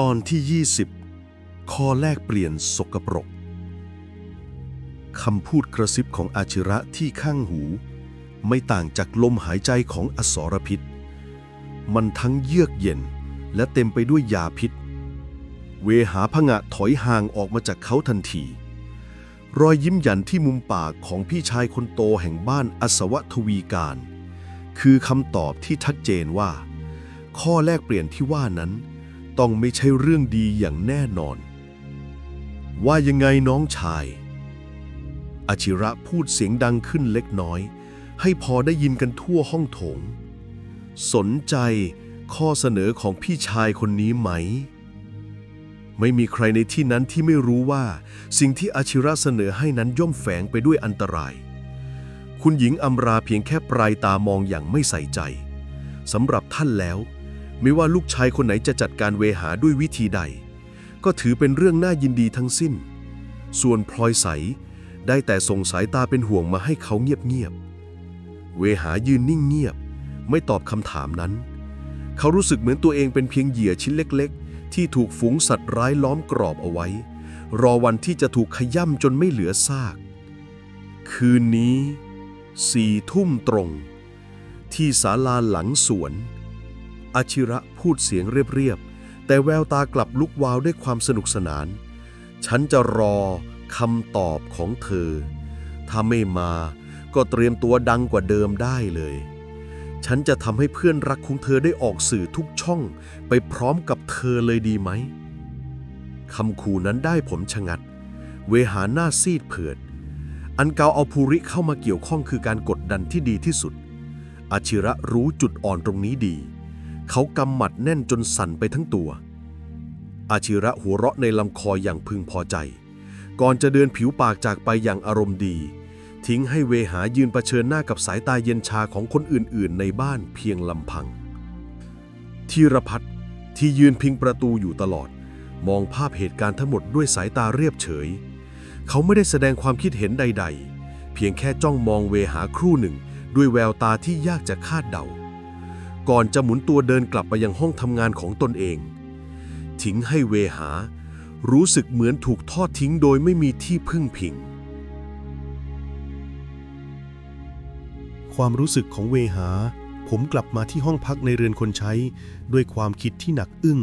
ตอนที่ 20 ข้อแลกเปลี่ยนสกปรกคำพูดกระซิบของอาชิระที่ข้างหู ไม่ต่างจากลมหายใจของอสรพิษ มันทั้งเยือกเย็นและเต็มไปด้วยยาพิษ เวหาผงะถอยห่างออกมาจากเขาทันที รอยยิ้มหยันที่มุมปากของพี่ชายคนโตแห่งบ้านอสวทวีการ คือคำตอบที่ชัดเจนว่า ข้อแลกเปลี่ยนที่ว่านั้น ต้องไม่ใช่เรื่องดีอย่างแน่นอน ว่ายังไงน้องชายอาชิระพูดเสียงดังขึ้นเล็กน้อย ให้พอได้ยินกันทั่วห้องโถง สนใจข้อเสนอของพี่ชายคนนี้ไหม ไม่มีใครในที่นั้นที่ไม่รู้ว่า สิ่งที่อาชิระเสนอให้นั้นย่อมแฝงไปด้วยอันตราย คุณหญิงอำราเพียงแค่ปลายตามองอย่างไม่ใส่ใจสำหรับท่านแล้ว ไม่ว่าลูกชายคนไหนจะจัดการเวหาด้วยวิธีใด ก็ถือเป็นเรื่องน่ายินดีทั้งสิ้น ส่วนพลอยใสได้แต่ส่งสายตาเป็นห่วงมาให้เขาเงียบๆ เวหายืนนิ่งเงียบ ไม่ตอบคำถามนั้น เขารู้สึกเหมือนตัวเองเป็นเพียงเหยื่อชิ้นเล็กๆ ที่ถูกฝูงสัตว์ร้ายล้อมกรอบเอาไว้ รอวันที่จะถูกขย่ำจนไม่เหลือซาก คืนนี้สี่ทุ่มตรง ที่ศาลาหลังสวน อาชิระพูดเสียงเรียบๆ แต่แววตากลับลุกวาวด้วยความสนุกสนาน ฉันจะรอคำตอบของเธอ ถ้าไม่มาก็เตรียมตัวดังกว่าเดิมได้เลย ฉันจะทำให้เพื่อนรักของเธอได้ออกสื่อทุกช่องไปพร้อมกับเธอเลยดีไหมคำขู่นั้นได้ผลชะงัด เวหาหน้าซีดเผือด อันเกาเอาภูริเข้ามาเกี่ยวข้องคือการกดดันที่ดีที่สุดอาชิระรู้จุดอ่อนตรงนี้ดี เขากำหมัดแน่นจนสั่นไปทั้งตัว อาชิระหัวเราะในลำคออย่างพึงพอใจ ก่อนจะเดินผิวปากจากไปอย่างอารมณ์ดี ทิ้งให้เวหายืนเผชิญหน้ากับสายตาเย็นชาของคนอื่นๆ ในบ้านเพียงลำพังธีรพัฒน์ที่ยืนพิงประตูอยู่ตลอด มองภาพเหตุการณ์ทั้งหมดด้วยสายตาเรียบเฉย เขาไม่ได้แสดงความคิดเห็นใด ๆ เพียงแค่จ้องมองเวหาครู่หนึ่ง ด้วยแววตาที่ยากจะคาดเดา ก่อนจะหมุนตัวเดินกลับไปยังห้องทำงานของตนเอง ทิ้งให้เวหา รู้สึกเหมือนถูกทอดทิ้งโดยไม่มีที่พึ่งพิง ความรู้สึกของเวหา ผมกลับมาที่ห้องพักในเรือนคนใช้ ด้วยความคิดที่หนักอึ้ง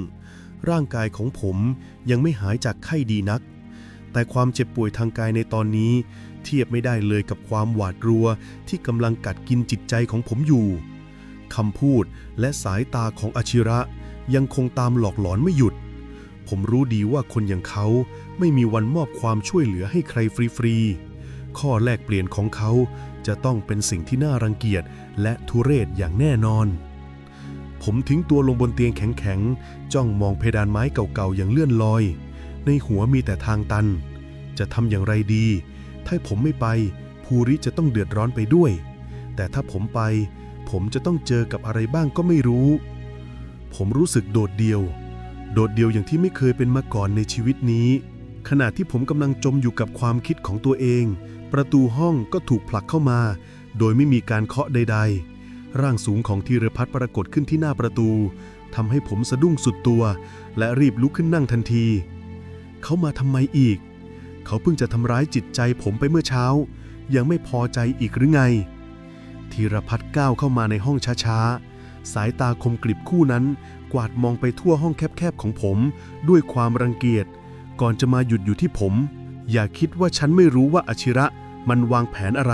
ร่างกายของผมยังไม่หายจากไข้ดีนัก แต่ความเจ็บป่วยทางกายในตอนนี้ เทียบไม่ได้เลยกับความหวาดกลัวที่กำลังกัดกินจิตใจของผมอยู่ คำพูดและสายตาของอาชิระ ยังคงตามหลอกหลอนไม่หยุด ผมรู้ดีว่าคนอย่างเขาไม่มีวันมอบความช่วยเหลือให้ใครฟรีๆ ข้อแลกเปลี่ยนของเขาจะต้องเป็นสิ่งที่น่ารังเกียจและทุเรศอย่างแน่นอน ผมทิ้งตัวลงบนเตียงแข็งๆ จ้องมองเพดานไม้เก่าๆ อย่างเลื่อนลอย ในหัวมีแต่ทางตัน จะทำอย่างไรดี ถ้าผมไม่ไป ภูริจะต้องเดือดร้อนไปด้วย แต่ถ้าผมไป ผมจะต้องเจอกับอะไรบ้างก็ไม่รู้ ผมรู้สึกโดดเดี่ยว โดดเดี่ยวอย่างที่ไม่เคยเป็นมาก่อนในชีวิตนี้ ขณะที่ผมกำลังจมอยู่กับความคิดของตัวเอง ประตูห้องก็ถูกผลักเข้ามา โดยไม่มีการเคาะใด ๆ ร่างสูงของธีรพัฒน์ปรากฏขึ้นที่หน้าประตูทำให้ผมสะดุ้งสุดตัว และรีบลุกขึ้นนั่งทันที เขามาทำไมอีก เขาเพิ่งจะทำร้ายจิตใจผมไปเมื่อเช้า ยังไม่พอใจอีกหรือไง ธีรพัฒน์ก้าวเข้ามาในห้องช้าๆ สายตาคมกริบคู่นั้น กวาดมองไปทั่วห้องแคบๆของผม ด้วยความรังเกียจ ก่อนจะมาหยุดอยู่ที่ผม อย่าคิดว่าฉันไม่รู้ว่าอชิระมันวางแผนอะไร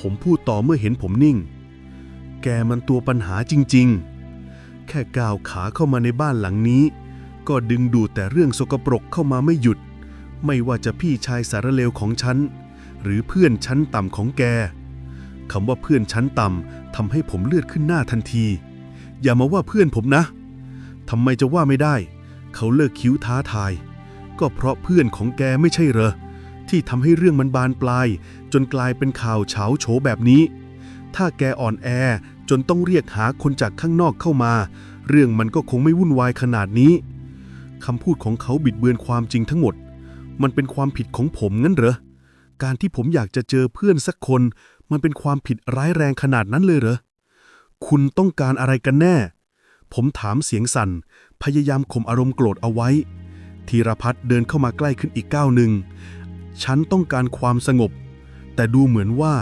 ผมพูดต่อเมื่อเห็นผมนิ่ง แกมันตัวปัญหาจริงๆ แค่ก้าวขาเข้ามาในบ้านหลังนี้ ก็ดึงดูดแต่เรื่องสกปรกเข้ามาไม่หยุด ไม่ว่าจะพี่ชายสารเลวของฉัน หรือเพื่อนชั้นต่ำของแก คำว่าเพื่อนชั้นต่ำทำให้ผมเลือดขึ้นหน้าทันที อย่ามาว่าเพื่อนผมนะทำไมจะว่าไม่ได้ เขาเลิกคิ้วท้าทาย ก็เพราะเพื่อนของแกไม่ใช่เหรอ ที่ทำให้เรื่องมันบานปลาย จนกลายเป็นข่าวเฉาโฉแบบนี้ ถ้าแกอ่อนแอจนต้องเรียกหาคนจากข้างนอกเข้ามา เรื่องมันก็คงไม่วุ่นวายขนาดนี้คำพูดของเขาบิดเบือนความจริงทั้งหมด มันเป็นความผิดของผมงั้นเหรอ การที่ผมอยากจะเจอเพื่อนสักคน มันเป็นความผิดร้ายแรงขนาดนั้นเลยเหรอ คุณต้องการอะไรกันแน่ ผมถามเสียงสั่น พยายามข่มอารมณ์โกรธเอาไว้ ธีรพัฒน์เดินเข้ามาใกล้ขึ้นอีกก้าวหนึ่ง ฉันต้องการความสงบ แต่ดูเหมือนว่า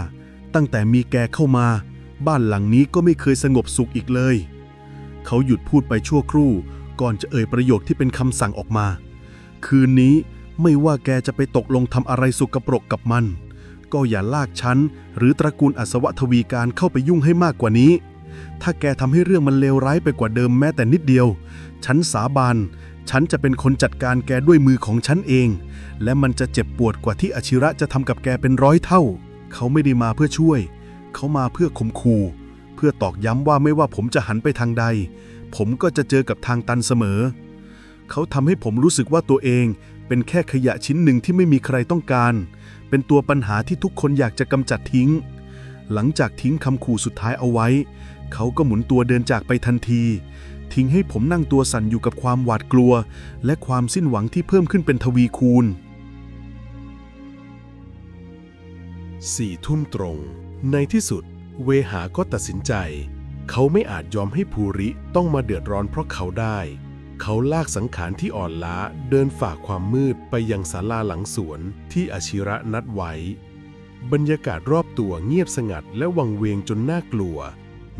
ตั้งแต่มีแกเข้ามา บ้านหลังนี้ก็ไม่เคยสงบสุขอีกเลย เขาหยุดพูดไปชั่วครู่ ก่อนจะเอ่ยประโยคที่เป็นคำสั่งออกมา คืนนี้ไม่ว่าแกจะไปตกลงทำอะไรสุกปรกกับมัน ก็อย่าลากฉันหรือตระกูลอัศวทวีการเข้าไปยุ่งให้มากกว่านี้ ถ้าแกทำให้เรื่องมันเลวร้ายไปกว่าเดิมแม้แต่นิดเดียว ฉันสาบาน ฉันจะเป็นคนจัดการแกด้วยมือของฉันเอง และมันจะเจ็บปวดกว่าที่อชิระจะทำกับแกเป็นร้อยเท่า เขาไม่ได้มาเพื่อช่วย เขามาเพื่อข่มขู่เพื่อตอกย้ำว่าไม่ว่าผมจะหันไปทางใด ผมก็จะเจอกับทางตันเสมอ เขาทำให้ผมรู้สึกว่าตัวเองเป็นแค่ขยะชิ้นหนึ่งที่ไม่มีใครต้องการ เป็นตัวปัญหาที่ทุกคนอยากจะกำจัดทิ้ง หลังจากทิ้งคำขู่สุดท้ายเอาไว้ เขาก็หมุนตัวเดินจากไปทันที ทิ้งให้ผมนั่งตัวสั่นอยู่กับความหวาดกลัว และความสิ้นหวังที่เพิ่มขึ้นเป็นทวีคูณสี่ทุ่มตรง ในที่สุด เวหาก็ตัดสินใจ เขาไม่อาจยอมให้ภูริต้องมาเดือดร้อนเพราะเขาได้ เขาลากสังขารที่อ่อนล้าเดินฝ่าความมืดไปยังศาลาหลังสวนที่อาชิระนัดไว้ บรรยากาศรอบตัวเงียบสงัดและวังเวงจนน่ากลัว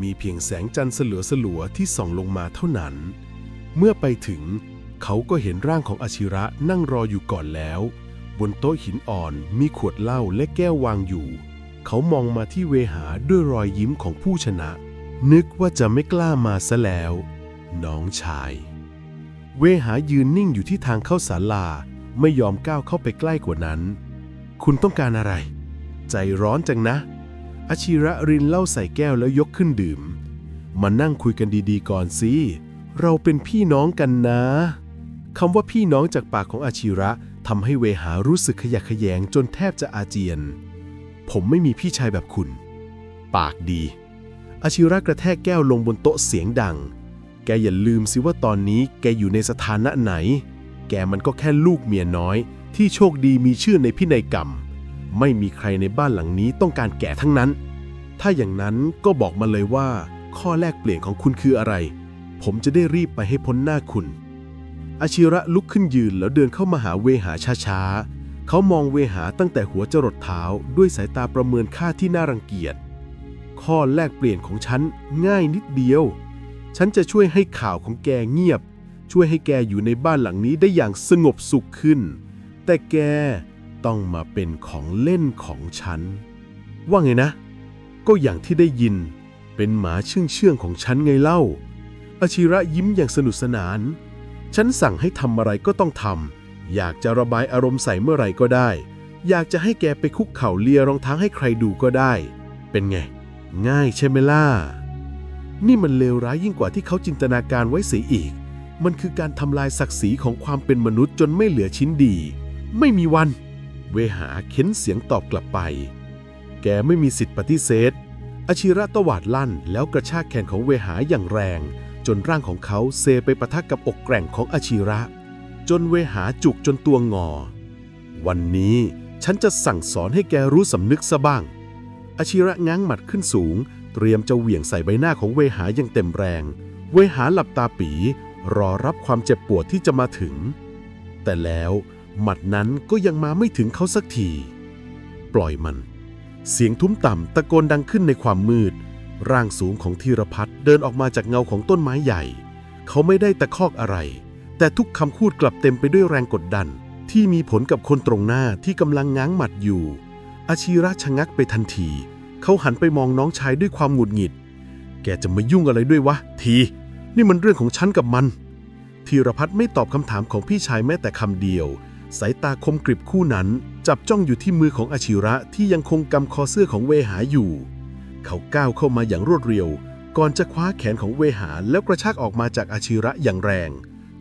มีเพียงแสงจันทร์สลัวสลัวๆที่ส่องลงมาเท่านั้น เมื่อไปถึง เขาก็เห็นร่างของอาชิระนั่งรออยู่ก่อนแล้ว บนโต๊ะหินอ่อนมีขวดเหล้าและแก้ววางอยู่ เขามองมาที่เวหาด้วยรอยยิ้มของผู้ชนะ นึกว่าจะไม่กล้ามาซะแล้ว น้องชาย เวหายืนนิ่งอยู่ที่ทางเข้าศาลา ไม่ยอมก้าวเข้าไปใกล้กว่านั้น คุณต้องการอะไร ใจร้อนจังนะ อาชิระรินเหล้าใส่แก้วแล้วยกขึ้นดื่ม มานั่งคุยกันดีๆก่อนสิ เราเป็นพี่น้องกันนะคำว่าพี่น้องจากปากของอาชิระทำให้เวหารู้สึกขยะแขยงจนแทบจะอาเจียน ผมไม่มีพี่ชายแบบคุณ ปากดีอาชิระกระแทกแก้วลงบนโต๊ะเสียงดัง แกอย่าลืมสิว่าตอนนี้แกอยู่ในสถานะไหน แกมันก็แค่ลูกเมียน้อย ที่โชคดีมีชื่อในพินัยกรรม ไม่มีใครในบ้านหลังนี้ต้องการแก่ทั้งนั้น ถ้าอย่างนั้นก็บอกมาเลยว่า ข้อแลกเปลี่ยนของคุณคืออะไร ผมจะได้รีบไปให้พ้นหน้าคุณอาชิระลุกขึ้นยืนแล้วเดินเข้ามาหาเวหาช้าๆ เขามองเวหาตั้งแต่หัวจรดเท้าด้วยสายตาประเมินค่าที่น่ารังเกียจ ข้อแลกเปลี่ยนของฉันง่ายนิดเดียว ฉันจะช่วยให้ข่าวของแกเงียบ ช่วยให้แกอยู่ในบ้านหลังนี้ได้อย่างสงบสุขขึ้น แต่แกต้องมาเป็นของเล่นของฉัน ว่าไงนะ ก็อย่างที่ได้ยิน เป็นหมาเชื่องเชื่องๆของฉันไงเล่าอาชิระยิ้มอย่างสนุกสนาน ฉันสั่งให้ทำอะไรก็ต้องทำ อยากจะระบายอารมณ์ใส่เมื่อไหร่ก็ได้ อยากจะให้แกไปคุกเข่าเลียรองเท้าให้ใครดูก็ได้ เป็นไง ง่ายใช่ไหมล่ะ นี่มันเลวร้ายยิ่งกว่าที่เขาจินตนาการไว้เสียอีก มันคือการทำลายศักดิ์ศรีของความเป็นมนุษย์จนไม่เหลือชิ้นดี ไม่มีวัน เวหาเค้นเสียงตอบกลับไป แกไม่มีสิทธิ์ปฏิเสธอาชิระตวาดลั่นแล้วกระชากแขนของเวหาอย่างแรง จนร่างของเขาเซไปปะทะกับอกแกร่งของอาชิระ จนเวหาจุกจนตัวงอ วันนี้ฉันจะสั่งสอนให้แกรู้สำนึกซะบ้างอาชิระง้างหมัดขึ้นสูง เตรียมจะเหวี่ยงใส่ใบหน้าของเวหาอย่างเต็มแรง เวหาหลับตาปี รอรับความเจ็บปวดที่จะมาถึง แต่แล้วหมัดนั้นก็ยังมาไม่ถึงเขาสักที ปล่อยมัน เสียงทุ้มต่ำตะโกนดังขึ้นในความมืด ร่างสูงของธีรพัฒน์เดินออกมาจากเงาของต้นไม้ใหญ่ เขาไม่ได้ตะคอกอะไร แต่ทุกคำพูดกลับเต็มไปด้วยแรงกดดัน ที่มีผลกับคนตรงหน้าที่กำลังง้างหมัดอยู่อาชีระชะงักไปทันที เขาหันไปมองน้องชายด้วยความหงุดหงิด แกจะมายุ่งอะไรด้วยวะ ที นี่มันเรื่องของฉันกับมัน ธีรพัฒน์ไม่ตอบคำถามของพี่ชายแม้แต่คำเดียว สายตาคมกริบคู่นั้น จับจ้องอยู่ที่มือของอาชิระที่ยังคงกำคอเสื้อของเวหาอยู่ เขาก้าวเข้ามาอย่างรวดเร็ว ก่อนจะคว้าแขนของเวหาแล้วกระชากออกมาจากอาชิระอย่างแรง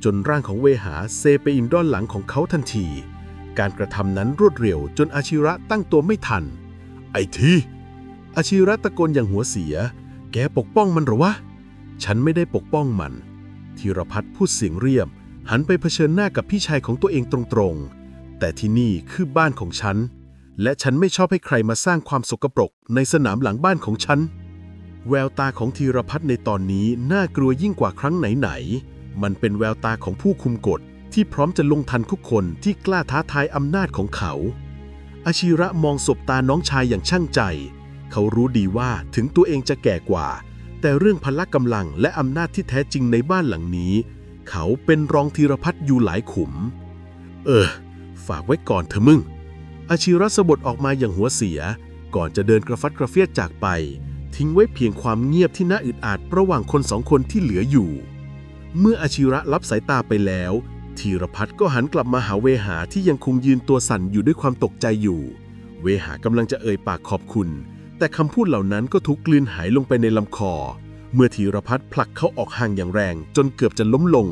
จนร่างของเวหาเซไปอินด้อนหลังของเขาทันที การกระทำนั้นรวดเร็วจนอาชิระตั้งตัวไม่ทัน ไอ้ที อาชิระตะโกนอย่างหัวเสีย แกปกป้องมันหรอวะ ฉันไม่ได้ปกป้องมัน ธีรพัฒน์พูดเสียงเรียบ หันไปเผชิญหน้ากับพี่ชายของตัวเองตรงๆ แต่ที่นี่คือบ้านของฉัน และฉันไม่ชอบให้ใครมาสร้างความสกปรกในสนามหลังบ้านของฉัน แววตาของธีรพัฒน์ในตอนนี้น่ากลัวยิ่งกว่าครั้งไหนๆ มันเป็นแววตาของผู้คุมกฎที่พร้อมจะลงทันทุกคนที่กล้าท้าทายอำนาจของเขา อาชีระมองสบตาน้องชายอย่างช่างใจ เขารู้ดีว่าถึงตัวเองจะแก่กว่า แต่เรื่องพละกำลังและอำนาจที่แท้จริงในบ้านหลังนี้ เขาเป็นรองธีรพัฒน์อยู่หลายขุม เออ ฝากไว้ก่อนเถอะมึง อาชีระสบดออกมาอย่างหัวเสีย ก่อนจะเดินกระฟัดกระเฟียดจากไป ทิ้งไว้เพียงความเงียบที่น่าอึดอัดระหว่างคนสองคนที่เหลืออยู่ เมื่ออาชีระรับสายตาไปแล้วธีรพัฒน์ก็หันกลับมาหาเวหาที่ยังคงยืนตัวสั่นอยู่ด้วยความตกใจอยู่ เวหากำลังจะเอ่ยปากขอบคุณ แต่คำพูดเหล่านั้นก็ถูกกลืนหายลงไปในลำคอ เมื่อธีรพัฒน์ผลักเขาออกห่างอย่างแรง จนเกือบจะล้มลง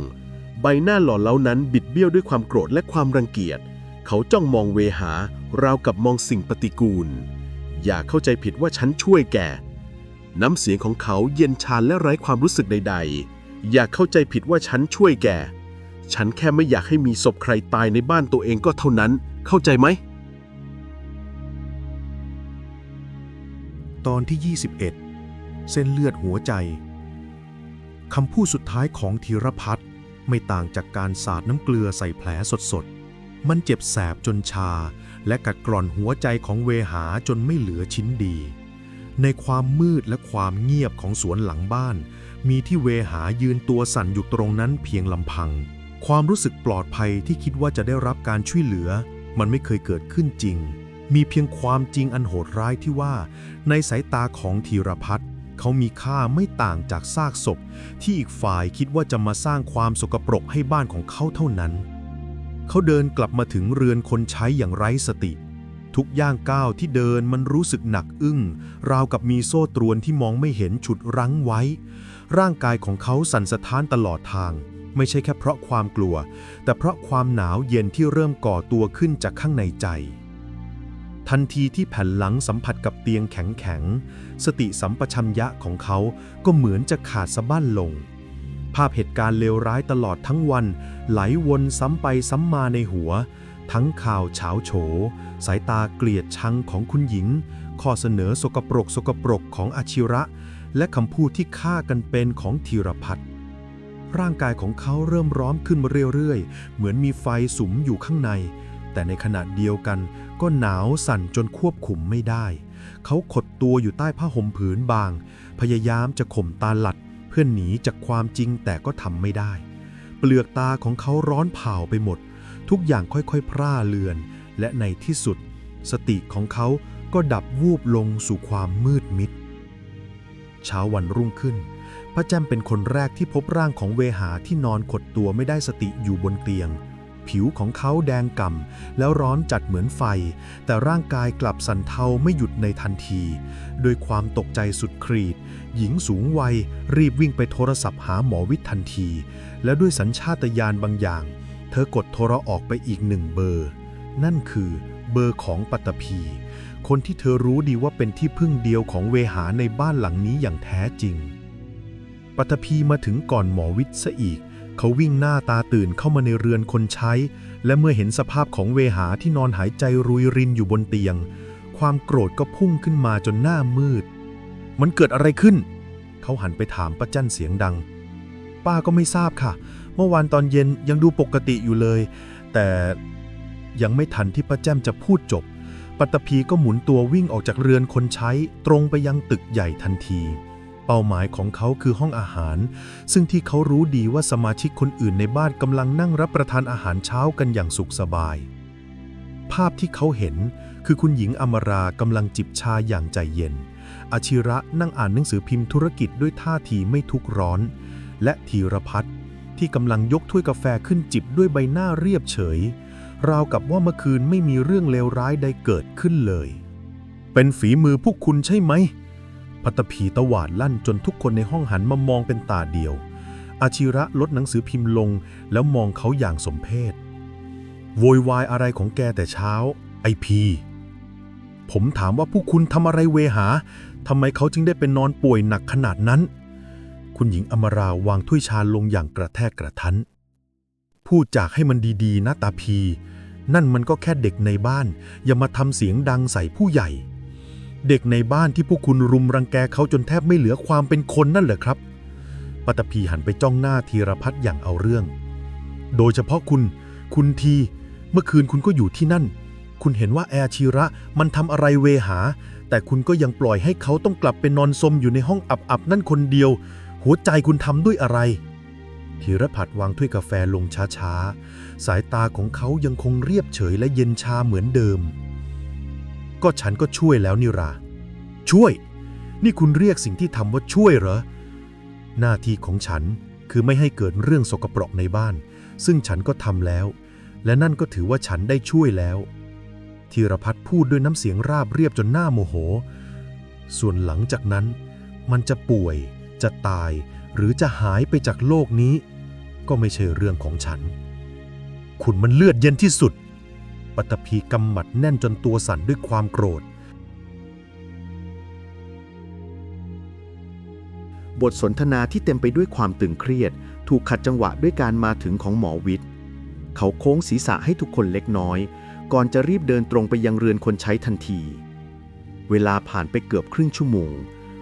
ใบหน้าหล่อเหลานั้นบิดเบี้ยวด้วยความโกรธและความรังเกียจ เขาจ้องมองเวหาราวกับมองสิ่งปฏิกูล อย่าเข้าใจผิดว่าฉันช่วยแก น้ำเสียงของเขาเย็นชาและไร้ความรู้สึกใด ๆ อย่าเข้าใจผิดว่าฉันช่วยแก ฉันแค่ไม่อยากให้มีศพใครตายในบ้านตัวเองก็เท่านั้น เข้าใจไหม ตอนที่ 21 เส้นเลือดหัวใจ คำพูดสุดท้ายของธีรพัฒน์ไม่ต่างจากการสาดน้ำเกลือใส่แผลสดๆ มันเจ็บแสบจนชา และกัดกร่อนหัวใจของเวหาจนไม่เหลือชิ้นดี ในความมืดและความเงียบของสวนหลังบ้าน มีที่เวหายืนตัวสั่นอยู่ตรงนั้นเพียงลำพัง ความรู้สึกปลอดภัยที่คิดว่าจะได้รับการช่วยเหลือ มันไม่เคยเกิดขึ้นจริง มีเพียงความจริงอันโหดร้ายที่ว่า ในสายตาของธีรพัฒน์เขามีค่าไม่ต่างจากซากศพ ที่อีกฝ่ายคิดว่าจะมาสร้างความสกปรกให้บ้านของเขาเท่านั้น เขาเดินกลับมาถึงเรือนคนใช้อย่างไร้สติ ทุกย่างก้าวที่เดินมันรู้สึกหนักอึ้ง ราวกับมีโซ่ตรวนที่มองไม่เห็นฉุดรั้งไว้ ร่างกายของเขาสั่นสะท้านตลอดทาง ไม่ใช่แค่เพราะความกลัว แต่เพราะความหนาวเย็นที่เริ่มก่อตัวขึ้นจากข้างในใจ ทันทีที่แผ่นหลังสัมผัสกับเตียงแข็งๆ สติสัมปชัญญะของเขาก็เหมือนจะขาดสะบั้นลง ภาพเหตุการณ์เลวร้ายตลอดทั้งวัน ไหลวนซ้ำไปซ้ำมาในหัว ทั้งข่าวเฉาโฉ สายตาเกลียดชังของคุณหญิง ข้อเสนอสกปรกสกปรกของอาชิระ และคำพูดที่ฆ่ากันเป็นของธีรพัฒน์ร่างกายของเขาเริ่มร้อนขึ้นมาเรื่อยๆ เหมือนมีไฟสุมอยู่ข้างใน แต่ในขณะเดียวกันก็หนาวสั่นจนควบคุมไม่ได้ เขาขดตัวอยู่ใต้ผ้าห่มผืนบาง พยายามจะข่มตาหลัด เพื่อหนีจากความจริงแต่ก็ทำไม่ได้ เปลือกตาของเขาร้อนเผาไปหมด ทุกอย่างค่อยๆ พร่าเลือน และในที่สุด สติของเขาก็ดับวูบลงสู่ความมืดมิด เช้าวันรุ่งขึ้น พระแจมเป็นคนแรกที่พบร่างของเวหาที่นอนขดตัวไม่ได้สติอยู่บนเตียง ผิวของเขาแดงก่ำแล้วร้อนจัดเหมือนไฟ แต่ร่างกายกลับสั่นเทาไม่หยุดในทันทีโดยความตกใจสุดขีด หญิงสูงวัยรีบวิ่งไปโทรศัพท์หาหมอวิทย์ทันที และด้วยสัญชาตญาณบางอย่าง เธอกดโทรออกไปอีกหนึ่งเบอร์ นั่นคือเบอร์ของปัตตภีคนที่เธอรู้ดีว่าเป็นที่พึ่งเดียวของเวหาในบ้านหลังนี้อย่างแท้จริง ปัตภีมาถึงก่อนหมอวิทย์ซะอีก เขาวิ่งหน้าตาตื่นเข้ามาในเรือนคนใช้ และเมื่อเห็นสภาพของเวหาที่นอนหายใจรุยรินอยู่บนเตียง ความโกรธก็พุ่งขึ้นมาจนหน้ามืด มันเกิดอะไรขึ้น เขาหันไปถามป้าจั้นเสียงดัง ป้าก็ไม่ทราบค่ะ เมื่อวานตอนเย็นยังดูปกติอยู่เลย แต่ยังไม่ทันที่ป้าแจ้มจะพูดจบ ปัตตภีก็หมุนตัววิ่งออกจากเรือนคนใช้ ตรงไปยังตึกใหญ่ทันที เป้าหมายของเขาคือห้องอาหาร ซึ่งที่เขารู้ดีว่าสมาชิกคนอื่นในบ้านกำลังนั่งรับประทานอาหารเช้ากันอย่างสุขสบาย ภาพที่เขาเห็นคือคุณหญิงอมรากำลังจิบชาอย่างใจเย็น อาชิระนั่งอ่านหนังสือพิมพ์ธุรกิจด้วยท่าทีไม่ทุกข์ร้อน และธีรพัฒน์ที่กำลังยกถ้วยกาแฟขึ้นจิบด้วยใบหน้าเรียบเฉย ราวกับว่าเมื่อคืนไม่มีเรื่องเลวร้ายใดเกิดขึ้นเลย เป็นฝีมือพวกคุณใช่ไหม พัตตภีตวาดลั่นจนทุกคนในห้องหันมามองเป็นตาเดียว อาชิระลดหนังสือพิมพ์ลงแล้วมองเขาอย่างสมเพชโวยวายอะไรของแกแต่เช้า ไอพี ผมถามว่าพวกคุณทำอะไรเวหาทำไมเขาจึงได้เป็นนอนป่วยหนักขนาดนั้น คุณหญิงอมราวางถ้วยชาลงอย่างกระแทกกระทัน พูดจากให้มันดีๆนะตาพี นั่นมันก็แค่เด็กในบ้าน อย่ามาทำเสียงดังใส่ผู้ใหญ่ เด็กในบ้านที่พวกคุณรุมรังแกเขาจนแทบไม่เหลือความเป็นคนนั่นเหรอครับ ปัตภีหันไปจ้องหน้าธีรพัฒน์อย่างเอาเรื่อง โดยเฉพาะคุณ คุณที เมื่อคืนคุณก็อยู่ที่นั่น คุณเห็นว่าแอร์ชีระมันทำอะไรเวหา แต่คุณก็ยังปล่อยให้เขาต้องกลับไปนอนซมอยู่ในห้องอับๆนั่นคนเดียว หัวใจคุณทำด้วยอะไรธีรพัฒน์วางถ้วยกาแฟลงช้าๆ สายตาของเขายังคงเรียบเฉยและเย็นชาเหมือนเดิม ก็ฉันก็ช่วยแล้วนี่รา ช่วย นี่คุณเรียกสิ่งที่ทำว่าช่วยเหรอ หน้าที่ของฉันคือไม่ให้เกิดเรื่องสกปรกในบ้าน ซึ่งฉันก็ทำแล้ว และนั่นก็ถือว่าฉันได้ช่วยแล้วธีรพัฒน์พูดด้วยน้ำเสียงราบเรียบจนหน้าโมโห ส่วนหลังจากนั้น มันจะป่วย จะตาย หรือจะหายไปจากโลกนี้ ก็ไม่ใช่เรื่องของฉัน คุณมันเลือดเย็นที่สุด ปัตภีกำหมัดแน่นจนตัวสั่นด้วยความโกรธ บทสนทนาที่เต็มไปด้วยความตึงเครียด ถูกขัดจังหวะด้วยการมาถึงของหมอวิทย์ เขาโค้งศีรษะให้ทุกคนเล็กน้อย ก่อนจะรีบเดินตรงไปยังเรือนคนใช้ทันที เวลาผ่านไปเกือบครึ่งชั่วโมง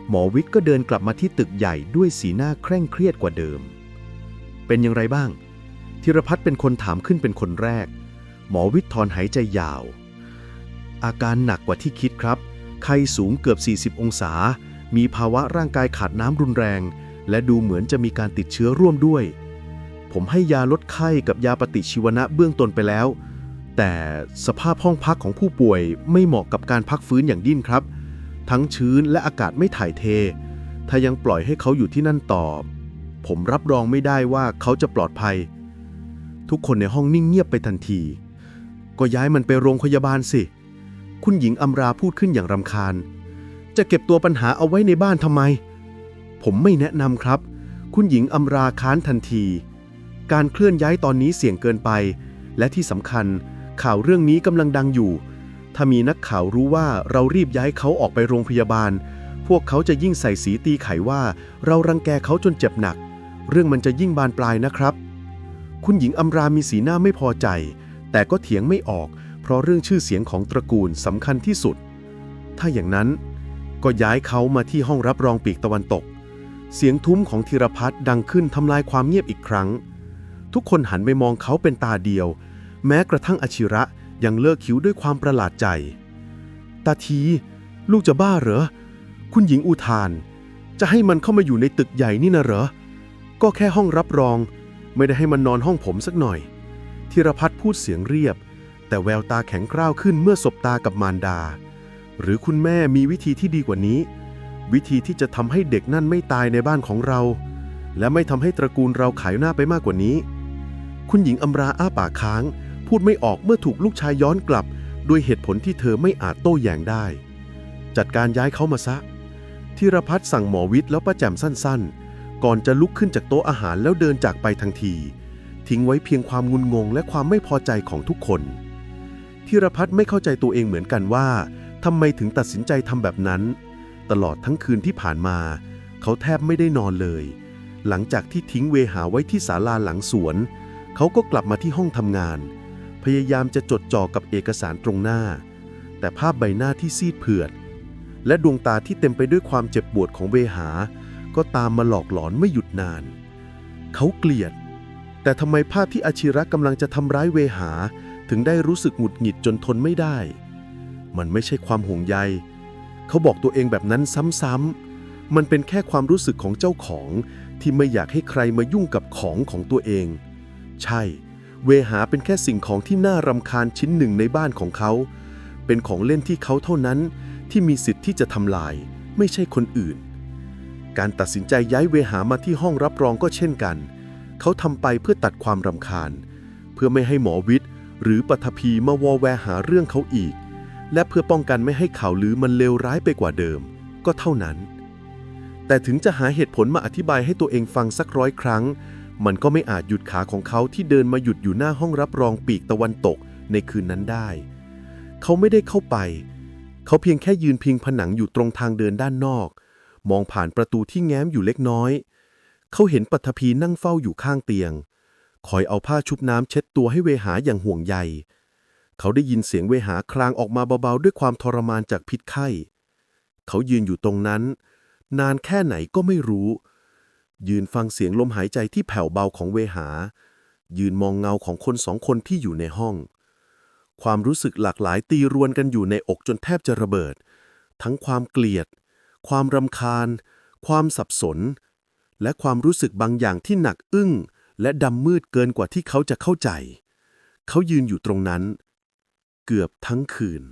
หมอวิทย์ก็เดินกลับมาที่ตึกใหญ่ด้วยสีหน้าเคร่งเครียดกว่าเดิม เป็นอย่างไรบ้างธีรพัฒน์เป็นคนถามขึ้นเป็นคนแรก หมอวิทย์ถอนหายใจยาว อาการหนักกว่าที่คิดครับ ไข้สูงเกือบ 40 องศา มีภาวะร่างกายขาดน้ำรุนแรง และดูเหมือนจะมีการติดเชื้อร่วมด้วย ผมให้ยาลดไข้กับยาปฏิชีวนะเบื้องต้นไปแล้ว แต่สภาพห้องพักของผู้ป่วยไม่เหมาะกับการพักฟื้นอย่างยิ่งครับ ทั้งชื้นและอากาศไม่ถ่ายเท ถ้ายังปล่อยให้เขาอยู่ที่นั่นต่อ ผมรับรองไม่ได้ว่าเขาจะปลอดภัย ทุกคนในห้องนิ่งเงียบไปทันที ก็ย้ายมันไปโรงพยาบาลสิ คุณหญิงอำราพูดขึ้นอย่างรำคาญ จะเก็บตัวปัญหาเอาไว้ในบ้านทำไม ผมไม่แนะนำครับ คุณหญิงอำราค้านทันที การเคลื่อนย้ายตอนนี้เสี่ยงเกินไป และที่สำคัญ ข่าวเรื่องนี้กำลังดังอยู่ ถ้ามีนักข่าวรู้ว่าเรารีบย้ายเขาออกไปโรงพยาบาล พวกเขาจะยิ่งใส่สีตีไขว่า เรารังแกเขาจนเจ็บหนัก เรื่องมันจะยิ่งบานปลายนะครับ คุณหญิงอำรามีสีหน้าไม่พอใจ แต่ก็เถียงไม่ออก เพราะเรื่องชื่อเสียงของตระกูลสำคัญที่สุด ถ้าอย่างนั้นก็ย้ายเขามาที่ห้องรับรองปีกตะวันตก เสียงทุ้มของธีรพัฒน์ดังขึ้นทำลายความเงียบอีกครั้ง ทุกคนหันไปมองเขาเป็นตาเดียว แม้กระทั่งอชิระยังเลิกคิ้วด้วยความประหลาดใจ ตาที ลูกจะบ้าเหรอ คุณหญิงอุทาน จะให้มันเข้ามาอยู่ในตึกใหญ่นี่นะเหรอ ก็แค่ห้องรับรอง ไม่ได้ให้มันนอนห้องผมสักหน่อย ธีรพัฒน์พูดเสียงเรียบ แต่แววตาแข็งกร้าวขึ้นเมื่อสบตากับมารดา หรือคุณแม่มีวิธีที่ดีกว่านี้ วิธีที่จะทำให้เด็กนั่นไม่ตายในบ้านของเรา และไม่ทำให้ตระกูลเราขายหน้าไปมากกว่านี้ คุณหญิงอำราอ้าปากค้าง พูดไม่ออกเมื่อถูกลูกชายย้อนกลับ ด้วยเหตุผลที่เธอไม่อาจโต้แย้งได้ จัดการย้ายเขามาซะธีรพัฒน์สั่งหมอวิทย์แล้วประแจมสั้นๆ ก่อนจะลุกขึ้นจากโต๊ะอาหารแล้วเดินจากไปทันที ทิ้งไว้เพียงความงุนงงและความไม่พอใจของทุกคนธีรพัฒน์ไม่เข้าใจตัวเองเหมือนกันว่าทำไมถึงตัดสินใจทำแบบนั้น ตลอดทั้งคืนที่ผ่านมา เขาแทบไม่ได้นอนเลย หลังจากที่ทิ้งเวหาไว้ที่ศาลาหลังสวน เขาก็กลับมาที่ห้องทำงาน พยายามจะจดจ่อกับเอกสารตรงหน้า แต่ภาพใบหน้าที่ซีดเผือด และดวงตาที่เต็มไปด้วยความเจ็บปวดของเวหา ก็ตามมาหลอกหลอนไม่หยุดนาน เขาเกลียด แต่ทำไมภาพที่อาชิระกำลังจะทำร้ายเวหา ถึงได้รู้สึกหงุดหงิดจนทนไม่ได้ มันไม่ใช่ความห่วงใย เขาบอกตัวเองแบบนั้นซ้ำๆ มันเป็นแค่ความรู้สึกของเจ้าของที่ไม่อยากให้ใครมายุ่งกับของของตัวเอง ใช่ เวหาเป็นแค่สิ่งของที่น่ารำคาญชิ้นหนึ่งในบ้านของเขา เป็นของเล่นที่เขาเท่านั้นที่มีสิทธิ์ที่จะทำลาย ไม่ใช่คนอื่น การตัดสินใจย้ายเวหามาที่ห้องรับรองก็เช่นกันเเขาทำไปเพื่อตัดความรำคาญ เพื่อไม่ให้หมอวิทย์หรือปฐพีมาวอแวหาเรื่องเขาอีก และเพื่อป้องกันไม่ให้ข่าวลือมันเลวร้ายไปกว่าเดิม ก็เท่านั้น แต่ถึงจะหาเหตุผลมาอธิบายให้ตัวเองฟังสักร้อยครั้ง มันก็ไม่อาจหยุดขาของเขาที่เดินมาหยุดอยู่หน้าห้องรับรองปีกตะวันตกในคืนนั้นได้ เขาไม่ได้เข้าไป เขาเพียงแค่ยืนพิงผนังอยู่ตรงทางเดินด้านนอก มองผ่านประตูที่แง้มอยู่เล็กน้อย เขาเห็นปัทภีนั่งเฝ้าอยู่ข้างเตียง คอยเอาผ้าชุบน้ำเช็ดตัวให้เวหาอย่างห่วงใย เขาได้ยินเสียงเวหาครางออกมาเบาๆ ด้วยความทรมานจากพิษไข้ เขายืนอยู่ตรงนั้น นานแค่ไหนก็ไม่รู้ ยืนฟังเสียงลมหายใจที่แผ่วเบาของเวหา ยืนมองเงาของคนสองคนที่อยู่ในห้อง ความรู้สึกหลากหลายตีรวนกันอยู่ในอกจนแทบจะระเบิด ทั้งความเกลียด ความรำคาญ ความสับสน และความรู้สึกบางอย่างที่หนักอึ้ง และดำมืดเกินกว่าที่เขาจะเข้าใจ เขายืนอยู่ตรงนั้น เกือบทั้งคืน